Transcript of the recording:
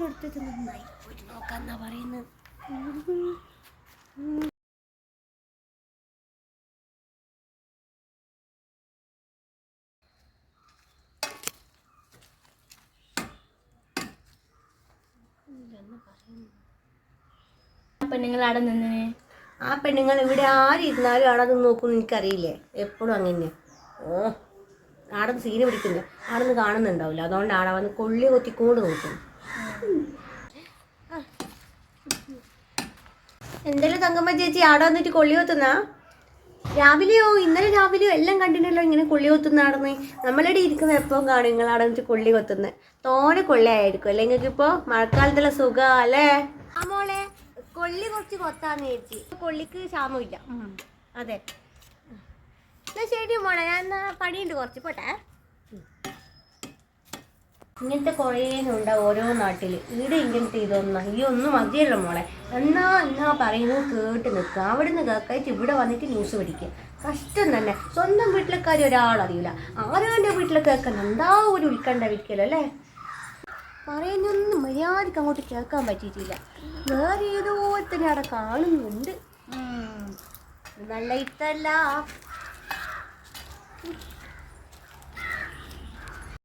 പുറത്തത് നന്നായി. പോയി നോക്കാന്നാ പറയുന്നത്. പെണ്ണുങ്ങൾ അവിടെ നിന്നേ. ആ പെണ്ണുങ്ങൾ ഇവിടെ ആരിരുന്നാലും അവിടെ നിന്ന് നോക്കും എനിക്കറിയില്ലേ. എപ്പോഴും അങ്ങനെ ഓ ആടെ സീന് പിടിക്കുന്നു. ആടെ നിന്ന് കാണുന്നുണ്ടാവില്ല. അതുകൊണ്ട് ആടെ വന്ന് കൊള്ളി കൊത്തിക്കൊണ്ട് നോക്കും. എന്തെങ്കിലും തങ്കമ്മ ചേച്ചി ആടെ വന്നിട്ട് കൊള്ളി കൊത്തുന്നാ? രാവിലെയോ? ഇന്നലെ രാവിലെയോ എല്ലാം കണ്ടിട്ടല്ലോ ഇങ്ങനെ കൊള്ളി കൊത്തുന്ന ആടുന്ന് നമ്മളിവിടെ ഇരിക്കുന്ന എപ്പം കാണും? നിങ്ങൾ അവിടെ വന്നിട്ട് കൊള്ളി കൊത്തുന്നത് തോനെ കൊള്ളിയായിരിക്കും. അല്ലെ നിങ്ങൾക്ക് ഇപ്പോൾ മഴക്കാലത്തുള്ള സുഖം അല്ലേ? മോളെ കൊള്ളി കുറച്ച് കൊത്താന്ന് ചേച്ചി. കൊള്ളിക്ക് ക്ഷാമമില്ല. അതെ. എന്നാ ശരി മോളെ ഞാൻ പണിയുണ്ട് കുറച്ച്. പോട്ടെ. ഇങ്ങനത്തെ കുറേ ഓരോ നാട്ടിൽ ഇവിടെ ഇങ്ങനത്തെ ഇതൊന്നും അയ്യോ ഒന്നും മതിയല്ലോ മോളെ. എന്നാ എന്നാ പറയുന്നത് കേട്ട് നിൽക്കുക. അവിടെ നിന്ന് കേൾക്കായിട്ട് ഇവിടെ വന്നിട്ട് ന്യൂസ് പഠിക്കുക. കഷ്ടം തന്നെ. സ്വന്തം വീട്ടിലെ കാര്യം ഒരാളറിയില്ല ആരാന്റെ വീട്ടിലെ കേൾക്കണം എന്താ ഒരു ഉൾക്കണ്ടായിരിക്കല്ലോ അല്ലേ? പറയുന്നൊന്നും മര്യാദയ്ക്ക് അങ്ങോട്ട് കേൾക്കാൻ പറ്റിയിട്ടില്ല. വേറെ ഏതോ തന്നെ അവിടെ കാണുന്നുണ്ട്. നല്ല ഇത്തല്ല